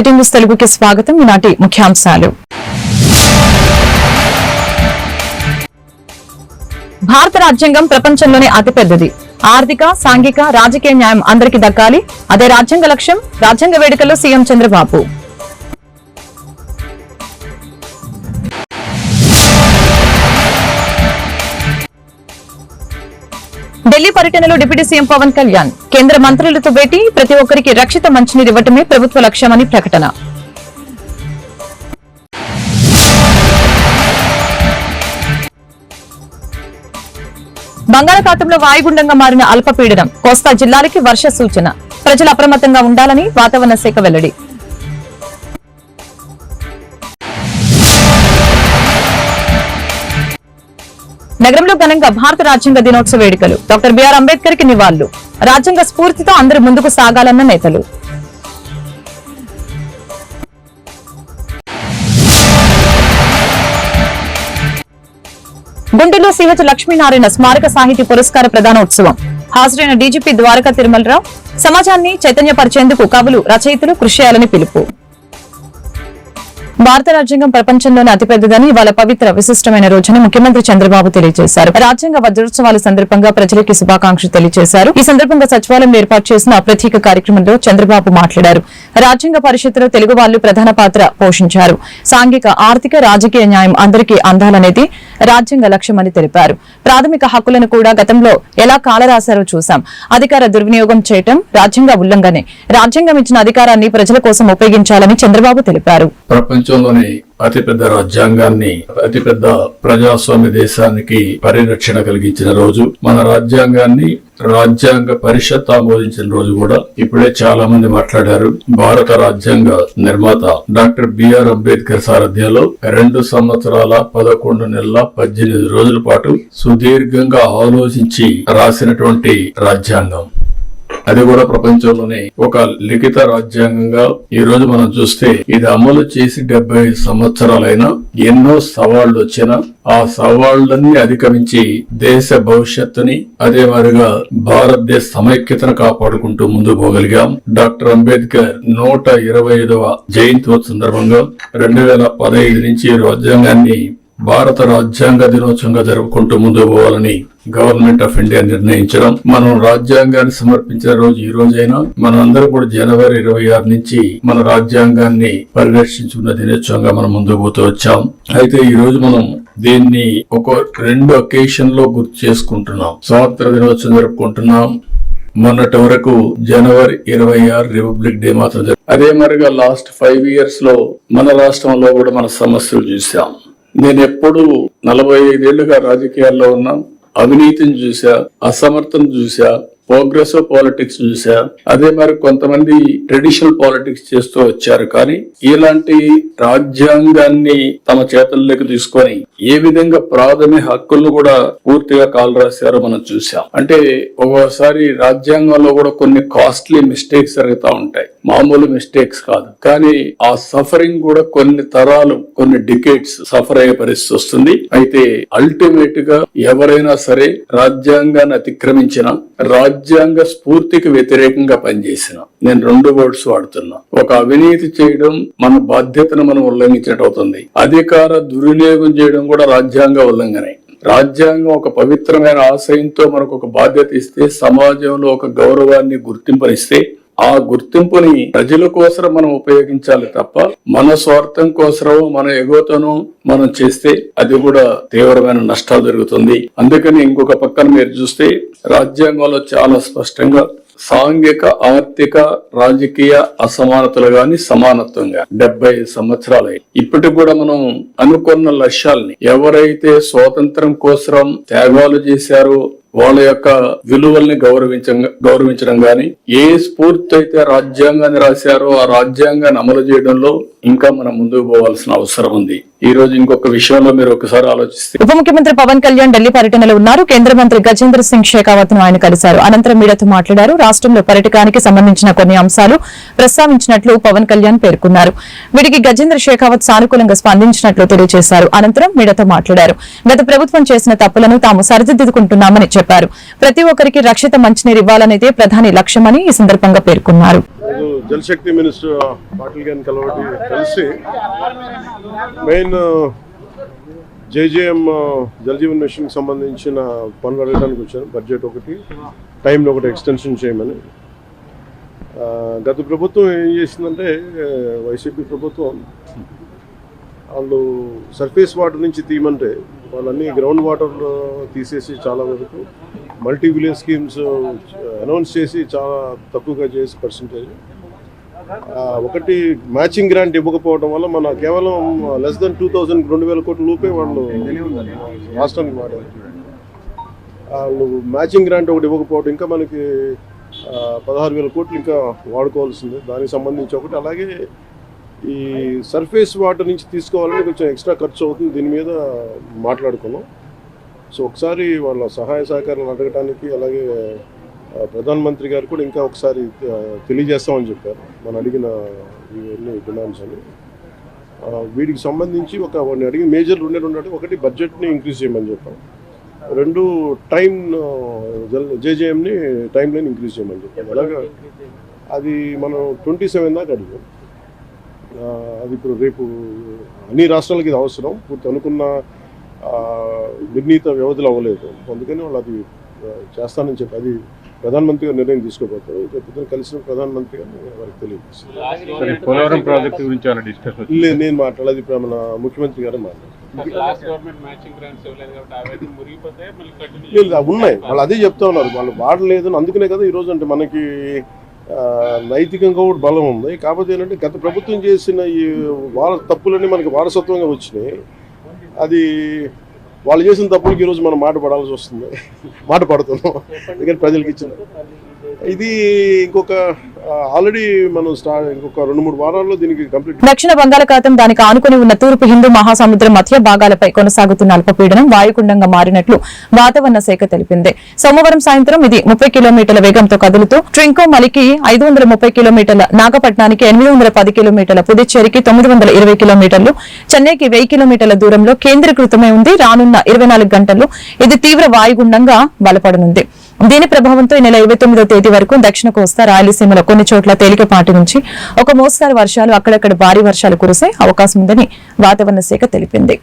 City news తెలుగుకి స్వాగతం. ఈనాటి ముఖ్యాంశాలు. భారత రాజ్యాంగం ప్రపంచంలోనే అతిపెద్దది. ఆర్థిక సాంఘిక రాజకీయ న్యాయం అందరికీ దక్కాలి. అదే రాజ్యాంగ లక్ష్యం రాజ్యాంగ వేడుకల్లో సీఎం చంద్రబాబు. ఢిల్లీ పర్యటనలో డిప్యూటీ సీఎం పవన్ కళ్యాణ్ కేంద్ర మంత్రులతో భేటీ ప్రతి ఒక్కరికి రక్షిత మంచినీరు ఇవ్వటమే ప్రభుత్వ లక్ష్యమని ప్రకటన. బంగాళాఖాతంలో వాయుగుండంగా మారిన అల్పపీడనం కోస్తా జిల్లాలకి వర్ష సూచన. ప్రజలు అప్రమత్తంగా ఉండాలని వాతావరణ శాఖ వెల్లడి. నగరంలో ఘనంగా భారత రాజ్యాంగ దినోత్సవ వేడుకలు. డాక్టర్ బిఆర్ అంబేద్కర్కి నివాళులు. రాజ్యాంగ స్ఫూర్తితో అందరూ ముందుకు సాగాలన్న నేతలు. గుంటూరులో సిహెచ్ లక్ష్మీనారాయణ స్మారక సాహిత్య పురస్కార ప్రదానోత్సవం హాజరైన డీజీపీ ద్వారకా తిరుమలరావు సమాజాన్ని చైతన్యపరిచేందుకు కవులు రచయితలు కృషి చేయాలని పిలుపు. భారత రాజ్యాంగం ప్రపంచంలోనే అతిపెద్దదని వాళ్ళ పవిత్ర విశిష్టమైన రోజున ముఖ్యమంత్రి చంద్రబాబు తెలియజేశారు. రాజ్యాంగ వజ్రోత్సవాల సందర్భంగా ప్రజలకి శుభాకాంక్షలు తెలియజేశారు. ఈ సందర్భంగా సచివాలయం ఏర్పాటు చేసిన ప్రత్యేక కార్యక్రమంలో చంద్రబాబు మాట్లాడారు. రాజ్యాంగ పరిషత్తులో తెలుగు వాళ్ళు ప్రధాన పాత్ర పోషించారు. సాంఘిక ఆర్థిక రాజకీయ న్యాయం అందరికీ అందాలనేది రాజ్యాంగ లక్ష్యమని తెలిపారు. ప్రాథమిక హక్కులను కూడా గతంలో ఎలా కాలరాశారో చూశాం. అధికార దుర్వినియోగం చేయటం రాజ్యాంగ ఉల్లంఘనే. రాజ్యాంగం ఇచ్చిన అధికారాన్ని ప్రజల కోసం ఉపయోగించాలని చంద్రబాబు తెలిపారు. ప్రపంచంలోని అతిపెద్ద రాజ్యాంగాన్ని అతిపెద్ద ప్రజాస్వామ్య దేశానికి పరిరక్షణ కలిగించిన రోజు మన రాజ్యాంగాన్ని రాజ్యాంగ పరిషత్ ఆమోదించిన రోజు కూడా ఇప్పుడే చాలా మంది మాట్లాడారు. భారత రాజ్యాంగ నిర్మాత డాక్టర్ బిఆర్ అంబేద్కర్ సారథ్యంలో రెండు సంవత్సరాల పదకొండు నెలల పద్దెనిమిది రోజుల పాటు సుదీర్ఘంగా ఆలోచించి రాసినటువంటి రాజ్యాంగం. అది కూడా ప్రపంచంలోనే ఒక లిఖిత రాజ్యాంగంగా ఈ రోజు మనం చూస్తే ఇది అమలు చేసి డెబ్బై సంవత్సరాలైనా ఎన్నో సవాళ్ళు వచ్చినా ఆ సవాళ్ళన్నీ అధిగమించి దేశ భవిష్యత్తుని అదే మాదిరిగా భారతదేశ సమైక్యతను కాపాడుకుంటూ ముందుకు పోగలిగాం. డాక్టర్ అంబేద్కర్ నూట ఇరవై ఐదవ జయంతి సందర్భంగా రెండు వేల పదహైదు నుంచి ఈ రాజ్యాంగాన్ని భారత రాజ్యాంగ దినోత్సవంగా జరుపుకుంటూ ముందు పోవాలని గవర్నమెంట్ ఆఫ్ ఇండియా నిర్ణయించడం మనం రాజ్యాంగాన్ని సమర్పించిన రోజు ఈ రోజైనా మనం అందరూ కూడా జనవరి ఇరవై ఆరు నుంచి మన రాజ్యాంగాన్ని పరిరక్షించుకున్న దినోత్సవంగా మనం ముందుకు పోతూ వచ్చాం. అయితే ఈ రోజు మనం దీన్ని ఒక రెండు అకేషన్లో గుర్తు చేసుకుంటున్నాం. స్వాతంత్ర దినోత్సవం జరుపుకుంటున్నాం. మొన్నటి వరకు జనవరి ఇరవై ఆరు రిపబ్లిక్ డే మాత్రం అదే మరిగా లాస్ట్ ఫైవ్ ఇయర్స్లో మన రాష్ట్రంలో కూడా మన సమస్యలు చూసాం. నేను ఎప్పుడు నలభై ఐదేళ్ళుగా రాజకీయాల్లో ఉన్నా. అవినీతిని చూసా అసమర్థం చూసా ప్రోగ్రెసివ్ పాలిటిక్స్ చూసా అదే మరి కొంతమంది ట్రెడిషనల్ పాలిటిక్స్ చేస్తూ వచ్చారు. కానీ ఇలాంటి రాజ్యాంగాన్ని తమ చేతుల్లోకి తీసుకొని ఏ విధంగా ప్రాథమిక హక్కులను కూడా పూర్తిగా కాలు రాశారో మనం చూసాం అంటే ఒక్కోసారి రాజ్యాంగంలో కూడా కొన్ని కాస్ట్లీ మిస్టేక్స్ జరుగుతూ ఉంటాయి. మామూలు మిస్టేక్స్ కాదు. కానీ ఆ సఫరింగ్ కూడా కొన్ని తరాలు కొన్ని డికేట్స్ సఫర్ అయ్యే పరిస్థితి వస్తుంది. అయితే అల్టిమేట్గా ఎవరైనా సరే రాజ్యాంగాన్ని అతిక్రమించిన రాజ్యాంగ స్ఫూర్తికి వ్యతిరేకంగా పనిచేసిన నేను రెండు వర్డ్స్ వాడుతున్నా. ఒక అవినీతి చేయడం మన బాధ్యతను మనం ఉల్లంఘించినట్టు అవుతుంది. అధికార దుర్వినియోగం చేయడం కూడా రాజ్యాంగ ఉల్లంఘనే. రాజ్యాంగం ఒక పవిత్రమైన ఆశయంతో మనకు ఒక బాధ్యత ఇస్తే సమాజంలో ఒక గౌరవాన్ని గుర్తింపునిస్తే ఆ గుర్తింపుని ప్రజల కోసం మనం ఉపయోగించాలి తప్ప మన స్వార్థం కోసం మన ఎగోతను మనం చేస్తే అది కూడా తీవ్రమైన నష్టాలు జరుగుతుంది. అందుకని ఇంకొక పక్కన మీరు చూస్తే రాజ్యాంగంలో చాలా స్పష్టంగా సాంఘిక ఆర్థిక రాజకీయ అసమానతలు గాని సమానత్వం గాని డెబ్బై సంవత్సరాలు. ఇప్పటికి కూడా మనం అనుకున్న లక్ష్యాల్ని ఎవరైతే స్వాతంత్రం కోసం త్యాగాలు చేశారో వాళ్ళ యొక్క విలువల్ని గౌరవించ గౌరవించడం గాని ఏ స్ఫూర్తి అయితే రాజ్యాంగాన్ని రాశారో ఆ రాజ్యాంగాన్ని అమలు చేయడంలో ఇంకా మనం ముందుకు పోవాల్సిన అవసరం ఉంది. ఈ రోజు ఇంకొక విషయంలో మీరు ఒకసారి ఆలోచిస్తే ఉప ముఖ్యమంత్రి పవన్ కళ్యాణ్ ఢిల్లీ పర్యటనలో ఉన్నారు. కేంద్ర మంత్రి గజేంద్ర సింగ్ షెకావత్ను ఆయన కలిశారు. అనంతరం మీడియాతో మాట్లాడారు. రాష్ట్రంలో పర్యటకానికి సంబంధించిన కొన్ని అంశాలు ప్రస్తావించినట్లు పవన్ కళ్యాణ్ పేర్కొన్నారు. వీటికి గజేంద్ర షేఖావత్ సానుకూలంగా స్పందించినట్లు తెలియజేశారు. అనంతరం మీడియాతో మాట్లాడారు. గత ప్రభుత్వం చేసిన తప్పులను తాము సరిదిద్దుకుంటున్నామని చెప్పారు. ప్రతి ఒక్కరికి రక్షిత మంచినీరు ఇవ్వాలనేదే ప్రధాని లక్ష్యమని ఈ సందర్భంగా పేర్కొన్నారు. జల్ జలశక్తి మినిస్టర్ పాటిల్ గారిని కలవటి కలిసి మెయిన్ జేజేఎం జలజీవన్ మిషన్కి సంబంధించిన పనులు అడగడానికి వచ్చాను బడ్జెట్ ఒకటి టైంలో ఒకటి ఎక్స్టెన్షన్ చేయమని. గత ప్రభుత్వం ఏం చేసిందంటే వైసీపీ ప్రభుత్వం వాళ్ళు సర్ఫేస్ వాటర్ నుంచి తీయమంటే వాళ్ళన్నీ గ్రౌండ్ వాటర్ తీసేసి చాలా వరకు మల్టీ విలేజ్ స్కీమ్స్ అనౌన్స్ చేసి చాలా తక్కువగా చేసి పర్సంటేజ్ ఒకటి మ్యాచింగ్ గ్రాంట్ ఇవ్వకపోవడం వల్ల మన కేవలం లెస్ దెన్ టూ థౌజండ్ రెండు వేల కోట్ల లోపే వాళ్ళు రాష్ట్రానికి వాడారు వాళ్ళు మ్యాచింగ్ గ్రాంట్ ఒకటి ఇవ్వకపోవడం ఇంకా మనకి పదహారు వేల కోట్లు ఇంకా వాడుకోవాల్సింది. దానికి సంబంధించి ఒకటి. అలాగే ఈ సర్ఫేస్ వాటర్ నుంచి తీసుకోవాలంటే కొంచెం ఎక్స్ట్రా ఖర్చు అవుతుంది. దీని మీద మాట్లాడుకున్నాం. సో ఒకసారి వాళ్ళ సహాయ సహకారాలు అడగటానికి అలాగే ప్రధానమంత్రి గారు కూడా ఇంకా ఒకసారి తెలియజేస్తామని చెప్పారు. మనం అడిగిన ఇవన్నీ డిమాండ్స్ అని. వీటికి సంబంధించి ఒక వాడిని అడిగి మేజర్ రెండే రెండు ఒకటి బడ్జెట్ని ఇంక్రీజ్ చేయమని చెప్పాం. రెండు టైం జేజేఎంని టైం లైన్ ఇంక్రీజ్ చేయమని చెప్పాం. అలాగే అది మనం ట్వంటీ సెవెన్ దాకా అడిగాం. అది ఇప్పుడు రేపు అన్ని రాష్ట్రాలకి ఇది అవసరం. పూర్తి అనుకున్న నిర్ణీత వ్యవధిలో అవ్వలేదు. అందుకని వాళ్ళు అది చేస్తానని చెప్పి అది ప్రధానమంత్రి గారు నిర్ణయం తీసుకోబోతారు రేపు కలిసిన ప్రధానమంత్రి గారిని వారికి తెలియజేస్తారు సరే పోలవరం ప్రాజెక్ట్ గురించి ఏమైనా డిస్కషన్ వచ్చింది? లేదు నేను మాట్లాడేది ఇప్పుడు మన ముఖ్యమంత్రి గారు మాట్లాడారు లాస్ట్ గవర్నమెంట్ మ్యాచింగ్ గ్రాంట్స్ ఇవ్వలేదు కాబట్టి అవన్నీ మురిగిపోతాయి మళ్ళీ కంటిన్యూ లేదు అవి ఉన్నాయి. వాళ్ళు అదే చెప్తా ఉన్నారు. వాళ్ళు వాడలేదు అని అందుకనే కదా ఈరోజు అంటే మనకి ఆ, నైతికంగా కూడా బలం ఉంది. కాకపోతే ఏంటంటే గత ప్రభుత్వం చేసిన ఈ వార తప్పులన్నీ మనకి వారసత్వంగా వచ్చినాయి. అది వాళ్ళు చేసిన తప్పులకి ఈరోజు మనం మాట పడాల్సి వస్తుంది. మాట పడుతున్నాం. ఎందుకంటే ప్రజలకు ఇచ్చిన ఇది ఇంకొక ఆల్రెడీ మనం స్టార్ట్ ఇంకొక రెండు మూడు వారాల్లో దీనికి కంప్లీట్ దక్షిణ బంగాళాఖాతం దానికి ఆనుకుని ఉన్న తూర్పు హిందూ మహాసముద్రం మధ్య భాగాలపై కొనసాగుతున్న అల్పపీడనం వాయుగుండంగా మారినట్లు వాతావరణ శాఖ తెలిపింది. సోమవారం సాయంత్రం ఇది ముప్పై కిలోమీటర్ల వేగంతో కదులుతూ ట్రింకో మలికి ఐదు వందల ముప్పై కిలోమీటర్ల నాగపట్నానికి ఎనిమిది వందల పది కిలోమీటర్ల పుదుచ్చేరికి తొమ్మిది వందల ఇరవై కిలోమీటర్లు చెన్నైకి వెయ్యి కిలోమీటర్ల దూరంలో కేంద్రీకృతమై ఉంది. రానున్న ఇరవై నాలుగు గంటల్లో ఇది తీవ్ర వాయుగుండంగా బలపడనుంది. దీని ప్రభావంతో ఈ నెల ఇరవై తొమ్మిదో తేదీ వరకు దక్షిణ కోస్తా రాయలసీమలో కొన్ని చోట్ల తేలికపాటి నుంచి ఒక మోస్తారు వర్షాలు అక్కడక్కడ భారీ వర్షాలు కురిసే అవకాశం ఉందని వాతావరణ శాఖ తెలిపింది.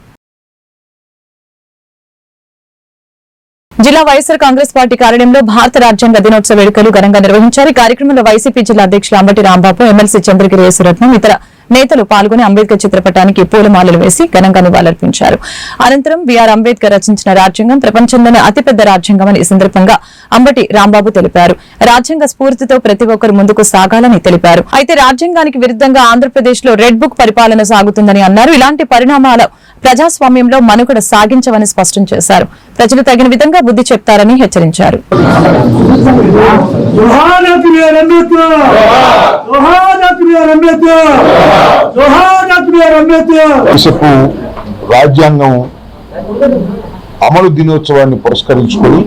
జిల్లా వైఎస్ఆర్ కాంగ్రెస్ పార్టీ కార్యాలయంలో భారత రాజ్యాంగ దినోత్సవ వేడుకలు ఘనంగా నిర్వహించారు. ఈ కార్యక్రమంలో వైసీపీ జిల్లా అధ్యక్షులు అంబటి రాంబాబు ఎమ్మెల్సీ చంద్రగిరి యేసురత్నం ఇతర నేతలు పాల్గొని అంబేద్కర్ చిత్రపటానికి పూలమాలలు వేసి ఘనంగా నివాళులర్పించారు. అనంతరం బీఆర్ అంబేద్కర్ రచించిన రాజ్యాంగం ప్రపంచంలోనే అతిపెద్ద రాజ్యాంగం అని ఈ సందర్భంగా అంబటి రాంబాబు తెలిపారు. రాజ్యాంగ స్ఫూర్తితో ప్రతి ఒక్కరు ముందుకు సాగాలని తెలిపారు. అయితే రాజ్యాంగానికి విరుద్ధంగా ఆంధ్రప్రదేశ్లో రెడ్ బుక్ పరిపాలన సాగుతుందని అన్నారు. ఇలాంటి పరిణామాల ప్రజాస్వామ్యంలో మనుగడ సాగించవని స్పష్టం చేశారు. ప్రజలు తగిన విధంగా బుద్ధి చెప్తారని హెచ్చరించారు. అంబేద్కర్! దేశపు రాజ్యాంగం అమలు దినోత్సవాన్ని పురస్కరించుకొని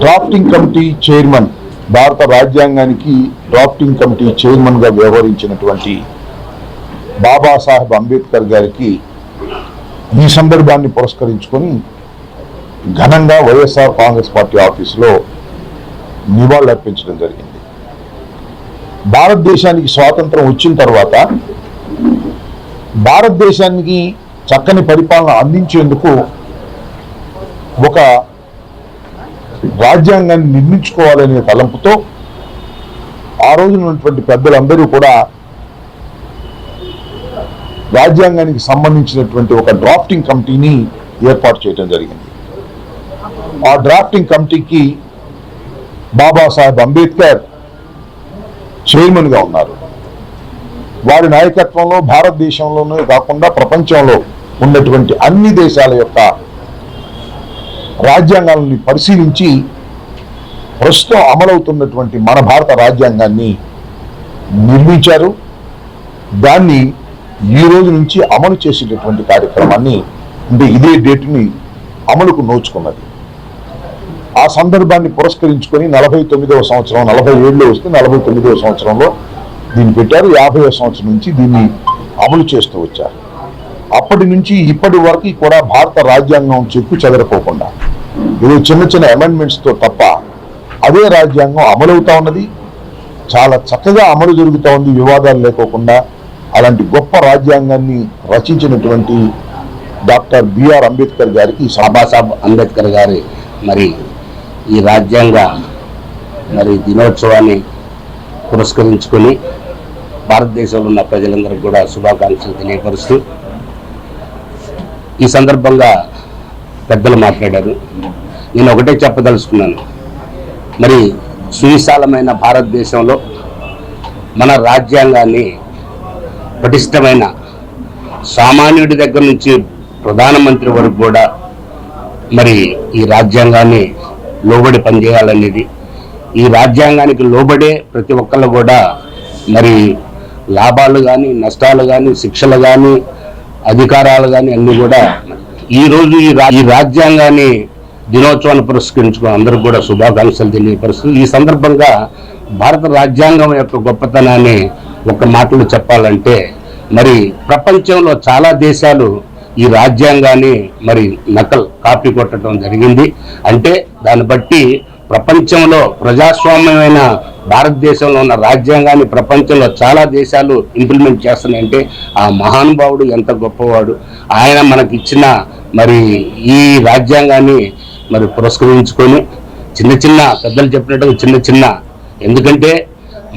డ్రాఫ్టింగ్ కమిటీ చైర్మన్ భారత రాజ్యాంగానికి డ్రాఫ్టింగ్ కమిటీ చైర్మన్గా వ్యవహరించినటువంటి బాబాసాహెబ్ అంబేద్కర్ గారికి ఈ సందర్భాన్ని పురస్కరించుకొని ఘనంగా వైఎస్ఆర్ కాంగ్రెస్ పార్టీ ఆఫీసులో నివాళులర్పించడం జరిగింది. భారతదేశానికి స్వాతంత్రం వచ్చిన తర్వాత భారతదేశానికి చక్కని పరిపాలన అందించేందుకు ఒక రాజ్యాంగాన్ని నిర్మించుకోవాలనే తలంపుతో ఆ రోజున ఉన్నటువంటి పెద్దలందరూ కూడా రాజ్యాంగానికి సంబంధించినటువంటి ఒక డ్రాఫ్టింగ్ కమిటీని ఏర్పాటు చేయడం జరిగింది. ఆ డ్రాఫ్టింగ్ కమిటీకి బాబాసాహెబ్ అంబేద్కర్ చైర్మన్గా ఉన్నారు. వారి నాయకత్వంలో భారతదేశంలోనే కాకుండా ప్రపంచంలో ఉన్నటువంటి అన్ని దేశాల యొక్క రాజ్యాంగాలని పరిశీలించి ప్రస్తుతం అమలవుతున్నటువంటి మన భారత రాజ్యాంగాన్ని నిర్మించారు. దాన్ని ఈ రోజు నుంచి అమలు చేసేటటువంటి కార్యక్రమాన్ని అంటే ఇదే డేట్ని అమలుకు నోచుకున్నది. ఆ సందర్భాన్ని పురస్కరించుకొని నలభై తొమ్మిదవ సంవత్సరం నలభై ఏడులో వస్తే నలభై తొమ్మిదవ సంవత్సరంలో దీన్ని పెట్టారు. యాభై సంవత్సరం నుంచి దీన్ని అమలు చేస్తూ వచ్చారు. అప్పటి నుంచి ఇప్పటి వరకు కూడా భారత రాజ్యాంగం చెక్కు చెదరపోకుండా ఏదో చిన్న చిన్న అమెండ్మెంట్స్తో తప్ప అదే రాజ్యాంగం అమలవుతా ఉన్నది. చాలా చక్కగా అమలు జరుగుతూ ఉంది. వివాదాలు లేకోకుండా అలాంటి గొప్ప రాజ్యాంగాన్ని రచించినటువంటి డాక్టర్ బిఆర్ అంబేద్కర్ గారికి ఈ బాబాసాహెబ్ అంబేద్కర్ గారి మరి ఈ రాజ్యాంగ మరి దినోత్సవాన్ని పురస్కరించుకొని భారతదేశంలో ఉన్న ప్రజలందరికీ కూడా శుభాకాంక్షలు తెలియపరుస్తూ ఈ సందర్భంగా పెద్దలు మాట్లాడారు. నేను ఒకటే చెప్పదలుచుకున్నాను. మరి సువిశాలమైన భారతదేశంలో మన రాజ్యాంగాన్ని పటిష్టమైన సామాన్యుడి దగ్గర నుంచి ప్రధానమంత్రి వరకు కూడా మరి ఈ రాజ్యాంగాన్ని లోబడి పనిచేయాలనేది. ఈ రాజ్యాంగానికి లోబడే ప్రతి ఒక్కళ్ళు కూడా మరి లాభాలు కానీ నష్టాలు కానీ శిక్షలు కానీ అధికారాలు కానీ అన్నీ కూడా ఈ రోజు ఈ రా ఈ రాజ్యాంగాన్ని దినోత్సవాన్ని పురస్కరించుకుని అందరికి కూడా శుభాకాంక్షలు తెలియపరుస్తూ ఈ సందర్భంగా భారత రాజ్యాంగం యొక్క గొప్పతనాన్ని ఒక మాటలు చెప్పాలంటే మరి ప్రపంచంలో చాలా దేశాలు ఈ రాజ్యాంగాన్ని మరి నకల్ కాపీ కొట్టడం జరిగింది. అంటే దాన్ని బట్టి ప్రపంచంలో ప్రజాస్వామ్యమైన భారతదేశంలో ఉన్న రాజ్యాంగాన్ని ప్రపంచంలో చాలా దేశాలు ఇంప్లిమెంట్ చేస్తున్నాయంటే ఆ మహానుభావుడు ఎంత గొప్పవాడు. ఆయన మనకి ఇచ్చిన మరి ఈ రాజ్యాంగాన్ని మరి పురస్కరించుకొని చిన్న చిన్న పెద్దలు చెప్పినట్టుగా చిన్న చిన్న. ఎందుకంటే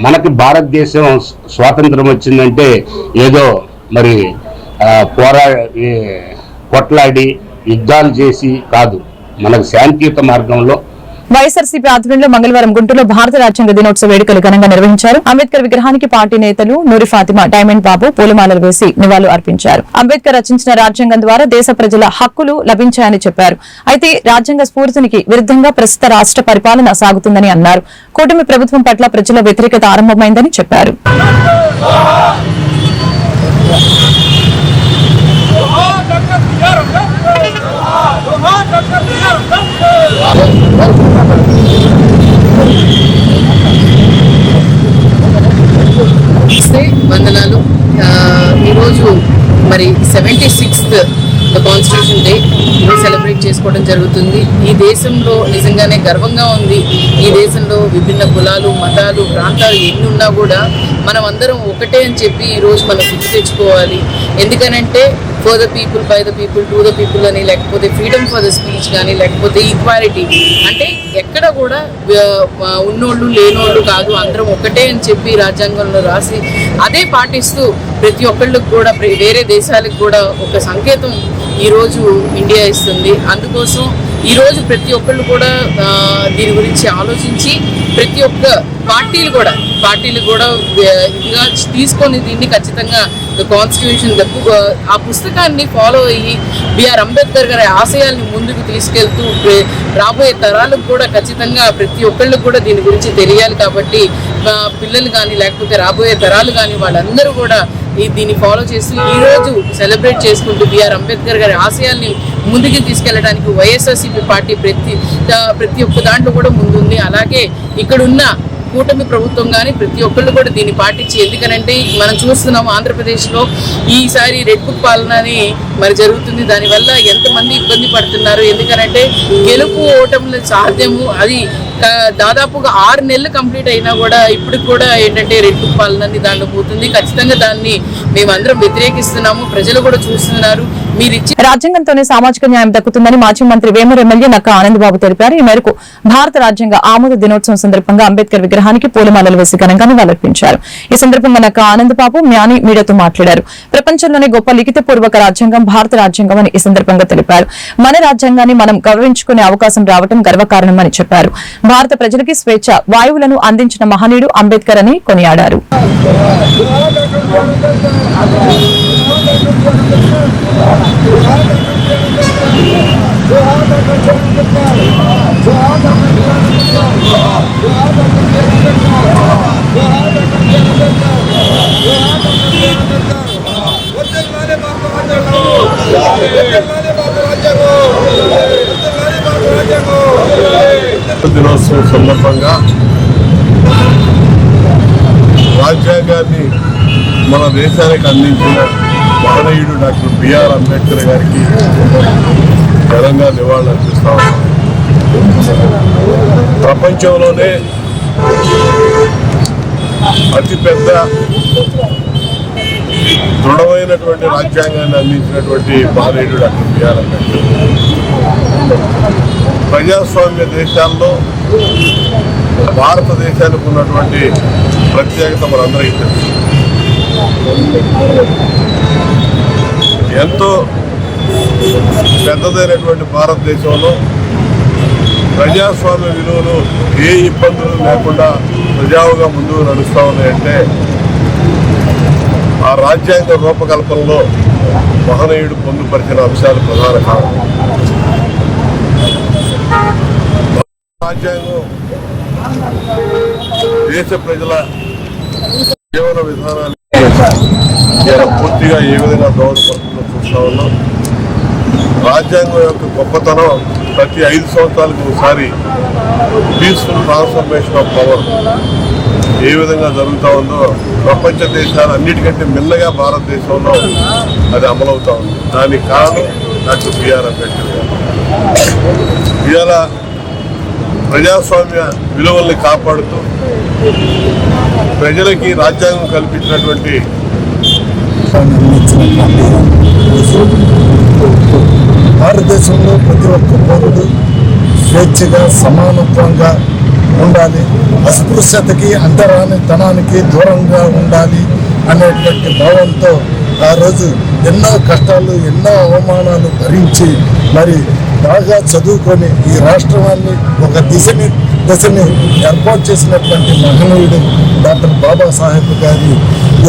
మనకి భారతదేశం స్వాతంత్రం వచ్చిందంటే ఏదో మరి పోరా కొట్లాడి యుద్ధాలు చేసి కాదు మనకు శాంతియుత మార్గంలో వైఎస్ఆర్సీపీ ఆధ్వర్యంలో మంగళవారం గుంటూరులో భారత రాజ్యాంగ దినోత్సవ వేడుకలు ఘనంగా నిర్వహించారు. అంబేద్కర్ విగ్రహానికి పార్టీ నేతలు నూరి ఫాతిమా డైమండ్ బాబు పూలమాలలు వేసి నివాళులు అర్పించారు. అంబేద్కర్ రచించిన రాజ్యాంగం ద్వారా దేశ ప్రజల హక్కులు లభించాయని చెప్పారు. అయితే రాజ్యాంగ స్ఫూర్తినికి విరుద్ధంగా ప్రస్తుత రాష్ట్ర పరిపాలన సాగుతుందని అన్నారు. కూటమి ప్రభుత్వం పట్ల ప్రజల వ్యతిరేకత ఆరంభమైందని చెప్పారు. వందనాలు. ఈరోజు మరి seventy sixth the constitution day. Celebrate చేసుకోవడం జరుగుతుంది. ఈ దేశంలో నిజంగానే గర్వంగా ఉంది. ఈ దేశంలో విభిన్న కులాలు మతాలు ప్రాంతాలు ఎన్ని ఉన్నా కూడా మనం అందరం ఒకటే అని చెప్పి ఈరోజు మనం గుర్తు తెచ్చుకోవాలి. ఎందుకనంటే for the people by the people to the people అని లేకపోతే ఫ్రీడమ్ ఫర్ ద స్పీచ్ కానీ లేకపోతే ఈక్వాలిటీ అంటే ఎక్కడ కూడా ఉన్నోళ్ళు లేనోళ్ళు కాదు అందరం ఒకటే అని చెప్పి రాజ్యాంగంలో రాసి అదే పాటిస్తూ ప్రతి ఒక్కళ్ళకి కూడా వేరే దేశాలకు కూడా ఒక సంకేతం ఈరోజు ఇండియా ఇస్తుంది. అందుకోసం ఈరోజు ప్రతి ఒక్కళ్ళు కూడా దీని గురించి ఆలోచించి ప్రతి ఒక్క పార్టీలు కూడా పార్టీలు కూడా ఇదిగా తీసుకొని దీన్ని ఖచ్చితంగా కాన్స్టిట్యూషన్ ఆ పుస్తకాన్ని ఫాలో అయ్యి బిఆర్ అంబేద్కర్ గారి ఆశయాల్ని ముందుకు తీసుకెళ్తూ రాబోయే తరాలకు కూడా ఖచ్చితంగా ప్రతి ఒక్కళ్ళకు కూడా దీని గురించి తెలియాలి కాబట్టి పిల్లలు కానీ లేకపోతే రాబోయే తరాలు కానీ వాళ్ళందరూ కూడా దీన్ని ఫాలో చేస్తూ ఈ రోజు సెలబ్రేట్ చేసుకుంటూ బిఆర్ అంబేద్కర్ గారి ఆశయాల్ని ముందుకు తీసుకెళ్ళడానికి వైఎస్ఆర్సీపీ పార్టీ ప్రతి ప్రతి ఒక్క దాంట్లో కూడా ముందుంది. అలాగే ఇక్కడున్న కూటమి ప్రభుత్వం కానీ ప్రతి ఒక్కళ్ళు కూడా దీన్ని పాటించి ఎందుకనంటే మనం చూస్తున్నాం ఆంధ్రప్రదేశ్లో ఈసారి రెడ్ బుక్ పాలన అని మరి జరుగుతుంది. దానివల్ల ఎంతమంది ఇబ్బంది పడుతున్నారు? ఎందుకనంటే గెలుపు ఓటములు సాధ్యము అది దాదాపుగా ఆరు నెలలు కంప్లీట్ అయినా కూడా ఇప్పటికి కూడా ఏంటంటే రెడ్ పాలనని దానిలో పోతుంది. ఖచ్చితంగా దాన్ని మేమందరం వ్యతిరేకిస్తున్నాము. ప్రజలు కూడా చూస్తున్నారు. మీరు ఇచ్చి రాజ్యాంగంతోనే సామాజిక న్యాయం దక్కుతుందని మాజీ మంత్రి వేమూరు ఎమ్మెల్యే నక్క ఆనందబాబు తెలిపారు. ఈ మేరకు భారత రాజ్యాంగ ఆమోద దినోత్సవం సందర్భంగా అంబేద్కర్ విగ్రహానికి పూలమాలలు వేసి ఘనంగా నివాళులర్పించారు ఈ సందర్భంగా నక్క ఆనందబాబు మ్యాని మీడియాతో మాట్లాడారు. ప్రపంచంలోనే గొప్ప లిఖితపూర్వక రాజ్యాంగం భారత రాజ్యాంగం అని ఈ సందర్భంగా తెలిపారు. మన రాజ్యాంగాన్ని మనం గౌరవించుకునే అవకాశం రావడం గర్వకారణమని చెప్పారు. భారత ప్రజలకి స్వేచ్ఛ వాయువులను అందించిన మహనీయుడు అంబేద్కర్ అని కొనియాడారు. దినోత్సవం సందర్భంగా రాజ్యాంగాన్ని మన దేశానికి అందించిన మహనీయుడు డాక్టర్ బిఆర్ అంబేద్కర్ గారికి ఘనంగా నివాళులు అర్పిస్తా ప్రపంచంలోనే అతిపెద్ద దృఢమైనటువంటి రాజ్యాంగాన్ని అందించినటువంటి మహనీయుడు డాక్టర్ బిఆర్ అంబేద్కర్. ప్రజాస్వామ్య దేశాల్లో భారతదేశానికి ఉన్నటువంటి ప్రత్యేకత మనందరికీ తెలుసు. ఎంతో పెద్దదైనటువంటి భారతదేశంలో ప్రజాస్వామ్య విలువలు ఏ ఇబ్బందులు లేకుండా ప్రజావుగా ముందుకు నడుస్తూ ఉన్నాయంటే ఆ రాజ్యాంగ రూపకల్పనలో మహనీయుడు పొందుపరిచిన అంశాలు ప్రధాన కారణం. రాజ్యాంగం దేశ ప్రజల జీవన విధానాలు పూర్తిగా ఏ విధంగా దోహదపడుతుందో చూస్తా ఉన్నాం. రాజ్యాంగం యొక్క గొప్పతనం ప్రతి ఐదు సంవత్సరాలకు ఒకసారి పీస్ఫుల్ ట్రాన్స్ఫర్మేషన్ ఆఫ్ పవర్ ఏ విధంగా జరుగుతూ ఉందో ప్రపంచ దేశాలు అన్నిటికంటే మెల్లగా భారతదేశంలో అది అమలవుతూ ఉంది. దానికి కారణం డాక్టర్ బిఆర్ అంబేద్కర్ గారు. ఇవాళ ప్రజాస్వామ్య విలువల్ని కాపాడుతూ ప్రజలకి రాజ్యాంగం కల్పించినటువంటి భారతదేశంలో ప్రతి ఒక్క పౌరుడు స్వేచ్ఛగా సమానత్వంగా ఉండాలి. అస్పృశ్యతకి అంతరాని తనానికి దూరంగా ఉండాలి అనేటువంటి భావంతో ఆ రోజు ఎన్నో కష్టాలు ఎన్నో అవమానాలు భరించి మరి బాగా చదువుకొని ఈ రాష్ట్రాన్ని ఒక దిశని దశని ఏర్పాటు చేసినటువంటి మహనీయుడు డాక్టర్ బాబాసాహెబ్ గారి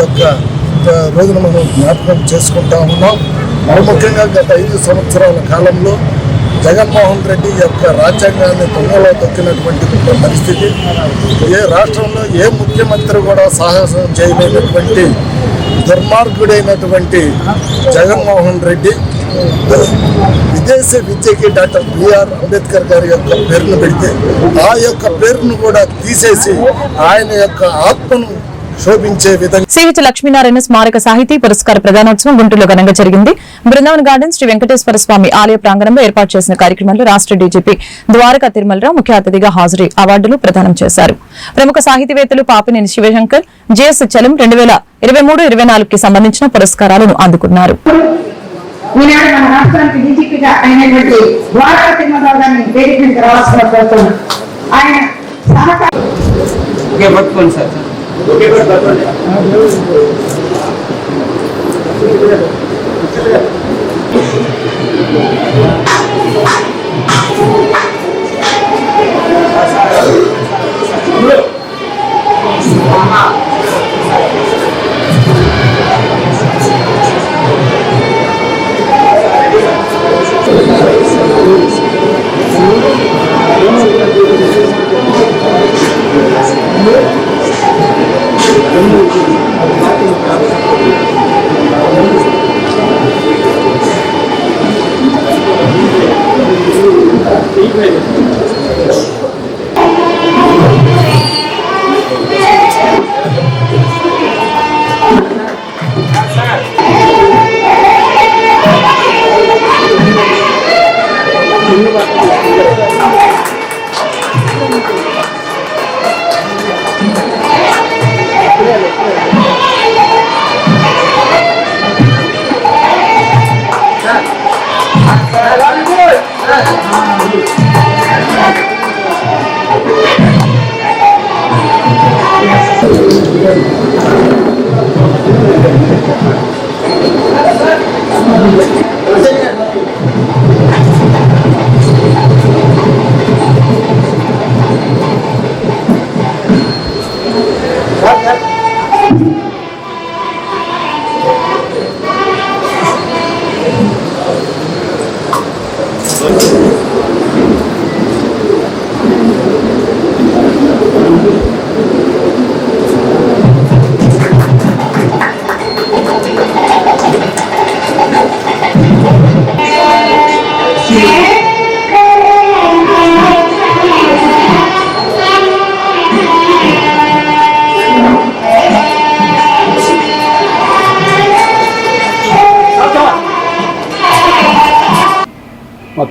యొక్క రోజున మనం జ్ఞాపకం చేసుకుంటా ఉన్నాం. మరి ముఖ్యంగా గత ఐదు సంవత్సరాల కాలంలో జగన్మోహన్ రెడ్డి యొక్క రాజ్యాంగాన్ని తొంగలో తొక్కినటువంటి ఒక పరిస్థితి. ఏ రాష్ట్రంలో ఏ ముఖ్యమంత్రి కూడా సాహసం చేయలేనటువంటి దుర్మార్గుడైనటువంటి జగన్మోహన్ రెడ్డి విదేశీ విద్యకి డాక్టర్ బిఆర్ అంబేద్కర్ గారి యొక్క పేరును పెడితే ఆ యొక్క పేరును కూడా తీసేసి ఆయన యొక్క ఆత్మను సిహెచ్ లక్ష్మీనారాయణ స్మారక సాహితీ పురస్కార ప్రదానోత్సవం గుంటూరులో ఘనంగా జరిగింది. బృందావన్ గార్డెన్ శ్రీ వెంకటేశ్వర స్వామి ఆలయ ప్రాంగణంలో ఏర్పాటు చేసిన కార్యక్రమంలో రాష్ట్ర డీజీపీ ద్వారకా తిరుమలరావు ముఖ్య అతిథిగా హాజరై అవార్డులు ప్రదానం చేశారు. ప్రముఖ సాహితీవేత్తలు పాపినేని శివశంకర్ జేఎస్ చలం రెండు వేల ఇరవై మూడు ఇరవై నాలుగుకి సంబంధించిన పురస్కారాలను అందుకున్నారు. ఈనాడు మన రాష్ట్రానికి డీజీపీగా అయినటువంటి ద్వారకా తిమ్మరావు గారిని వేదిక మీదకి రావాల్సిన కోరుతున్నాను ఆయన సహకారం మా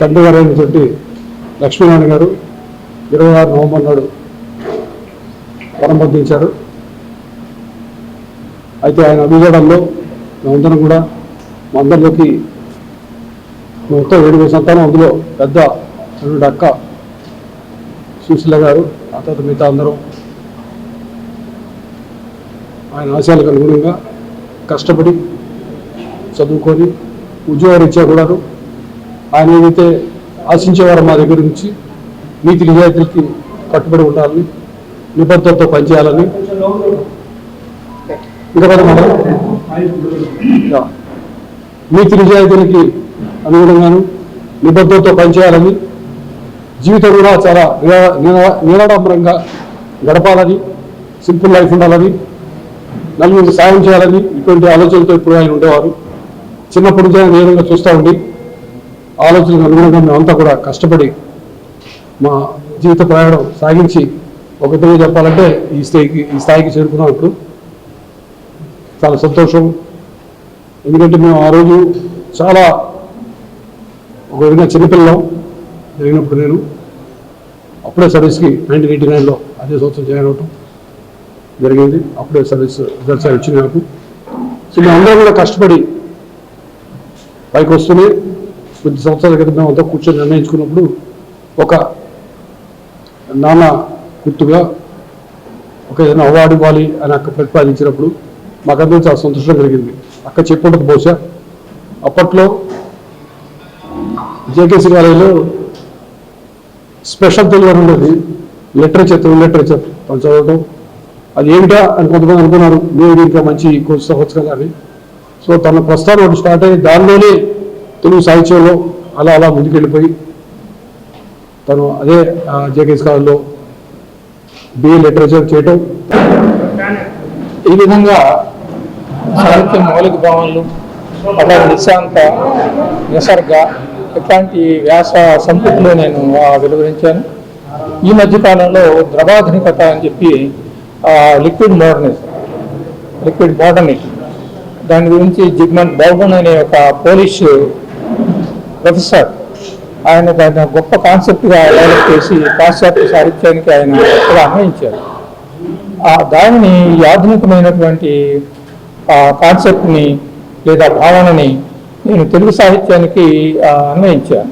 తండ్రి గారు అయినటువంటి లక్ష్మీనారాయణ గారు ఇరవై ఆరు నవంబర్ నాడు ప్రారంభించారు అయితే ఆయన అభిజడంలో మేమందరం కూడా మా అందరిలోకి మొత్తం ఏడుగురు సంతానం అందులో పెద్ద అల్లుడు అక్క సుశీల గారు ఆ తర్వాత మిగతా అందరం ఆయన ఆశయాలకు అనుగుణంగా కష్టపడి చదువుకొని ఉద్యోగరీత్యా కూడాను ఆయన ఏదైతే ఆశించేవారో మా దగ్గర నుంచి నీతి నిజాయితీలకి కట్టుబడి ఉండాలని నిబద్ధతతో పనిచేయాలని. ఇంకా. నీతి నిజాయితీలకి అనుగుణంగాను నిబద్ధతతో పనిచేయాలని జీవితం కూడా చాలా నిరా- నిరా- నిరాడంబరంగా గడపాలని సింపుల్ లైఫ్ ఉండాలని నలుగురికి సాయం చేయాలని ఇటువంటి ఆలోచనలతో ఇప్పుడు ఆయన ఉండేవారు. చిన్నప్పటి నుంచి ఆయన విధంగా చూస్తూ ఉండి ఆలోచనకు అనుగుణంగా మేమంతా కూడా కష్టపడి మా జీవిత ప్రయాణం సాగించి ఒకటే చెప్పాలంటే ఈ స్థాయికి ఈ స్థాయికి చేరుకున్నాం ఇప్పుడు. చాలా సంతోషం. ఎందుకంటే మేము ఆ రోజు చాలా ఒక విధంగా చిన్నపిల్లం జరిగినప్పుడు నేను అప్పుడే సర్వీస్కి నైన్టీన్ ఎయిటీ నైన్లో అదే సంవత్సరం జాయిన్ అవటం జరిగింది. అప్పుడే సర్వీస్ రిజల్ట్స్ వచ్చింది నాకు. సో మేము అందరం కూడా కష్టపడి పైకి వస్తూనే కొద్ది సంవత్సరాల క్రితం మేము అంతా కూర్చొని నిర్ణయించుకున్నప్పుడు ఒక నాన్న గుర్తుగా ఒక ఏదైనా అవార్డు ఇవ్వాలి అని అక్క ప్రతిపాదించినప్పుడు మాకందరూ చాలా సంతోషం కలిగింది అక్క చెప్పుండదు బహుశా అప్పట్లో జేకేసి కాలేజీలో స్పెషల్ తెలుగు ఉండేది లిటరేచర్ తెలుగు లిటరేచర్ తను చదవటం అది ఏమిటా అని కొంతమంది అనుకున్నారు మీరు ఇంకా మంచి కోర్సు అవ్వచ్చు కదా అని సో తన ప్రస్థానం స్టార్ట్ అయ్యి దానిలోనే తెలుగు సాహిత్యంలో అలా అలా ముందుకెళ్ళిపోయి తను అదే జేకేఎస్ కాలంలో బిఏ లిటరేచర్ చేయటం. ఈ విధంగా సాహిత్య మౌలిక భావనలు అలాగే నిశాంత నిసర్గ ఇట్లాంటి వ్యాస సంపుటిలో నేను వెలువరించాను. ఈ మధ్య కాలంలో ద్రవాధునికత అని చెప్పి లిక్విడ్ మోడర్నిజం లిక్విడ్ మోడర్నిటీ దాని గురించి జిగ్మంట్ బౌగన్ అనే ఒక పోలిష్ ప్రొఫెసర్ ఆయన దాన్ని గొప్ప కాన్సెప్ట్గా డెవలప్ చేసి పాశ్చాత్య సాహిత్యానికి ఆయన కూడా అన్వయించారు ఆ దానిని ఈ ఆధునికమైనటువంటి ఆ కాన్సెప్ట్ని లేదా భావనని నేను తెలుగు సాహిత్యానికి అన్వయించాను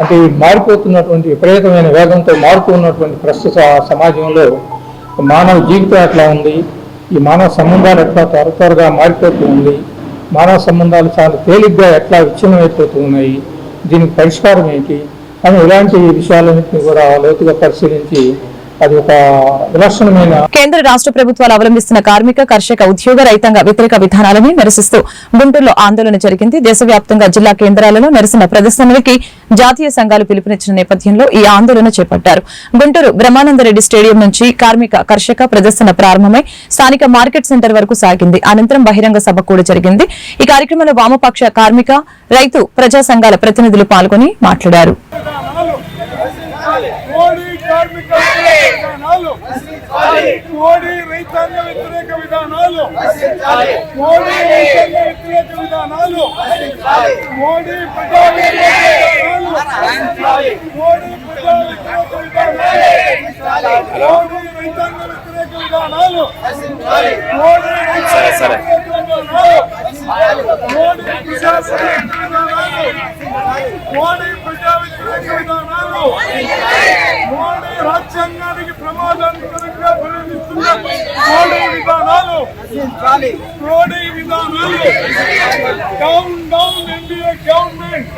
అంటే ఈ మారిపోతున్నటువంటి విపరీతమైన వేగంతో మారుతూ ఉన్నటువంటి ప్రస్తుత సమాజంలో మానవ జీవితం ఎట్లా ఉంది? ఈ మానవ సంబంధాలు ఎట్లా త్వర త్వరగా మారిపోతూ ఉంది? మానవ సంబంధాలు చాలా తేలిగ్గా ఎట్లా విచ్ఛిన్నమైపోతున్నాయి? దీనికి పరిష్కారం ఏంటి? అని ఇలాంటి విషయాలన్నింటినీ కూడా లోతుగా పరిశీలించి అది ఒక విలక్షణమైన కేంద్ర రాష్ట్ర ప్రభుత్వాలు అవలంబిస్తున్న కార్మిక కర్షక ఉద్యోగ రైతాంగ వ్యతిరేక విధానాలని నిరసిస్తూ గుంటూరులో ఆందోళన జరిగింది. దేశవ్యాప్తంగా జిల్లా కేంద్రాలలో నిరసన ప్రదర్శనలకి జాతీయ సంఘాలు పిలుపునిచ్చిన నేపథ్యంలో ఈ ఆందోళన చేపట్టారు. గుంటూరు బ్రహ్మానందరెడ్డి స్టేడియం నుంచి కార్మిక కర్షక ప్రదర్శన ప్రారంభమై స్థానిక మార్కెట్ సెంటర్ వరకు సాగింది. అనంతరం బహిరంగ సభ కూడా జరిగింది. ఈ కార్యక్రమంలో వామపక్ష కార్మిక రైతు ప్రజా సంఘాల ప్రతినిధులు పాల్గొని మాట్లాడారు మోడీ కార్మిక వ్యతిరేక విధానాలు మోడీ రైతాంగ వ్యతిరేక విధానాలు. మోడీ రైతాంగ వ్యతిరేక విధానాలు. మోడీ ప్రజా విధానాలు. మోడీ ప్రజా వ్యతిరేక విధానాలు. మోడీ రైతాంగ వ్యతిరేక విధానాలు. మోడీ వ్యతిరేక విధానాలు. మోడీ ప్రజా మోడీ ప్రజా వ్యతిరేక విధానాలు. మోడీ రాజ్యాంగానికి పరిగణిస్తున్న మోడీ విధానాలు మోడీ విధానాలు down down NDA government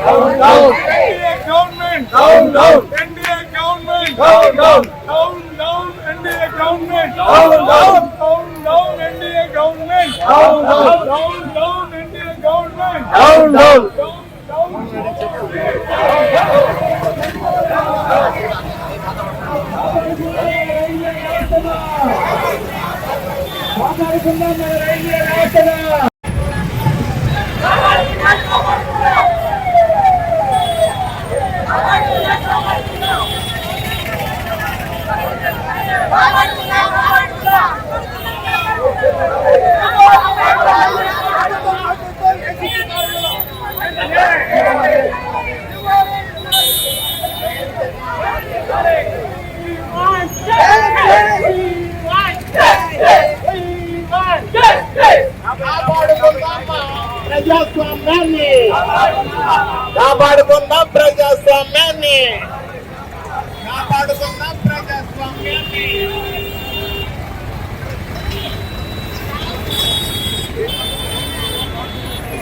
NDA government down down NDA government Maracanã!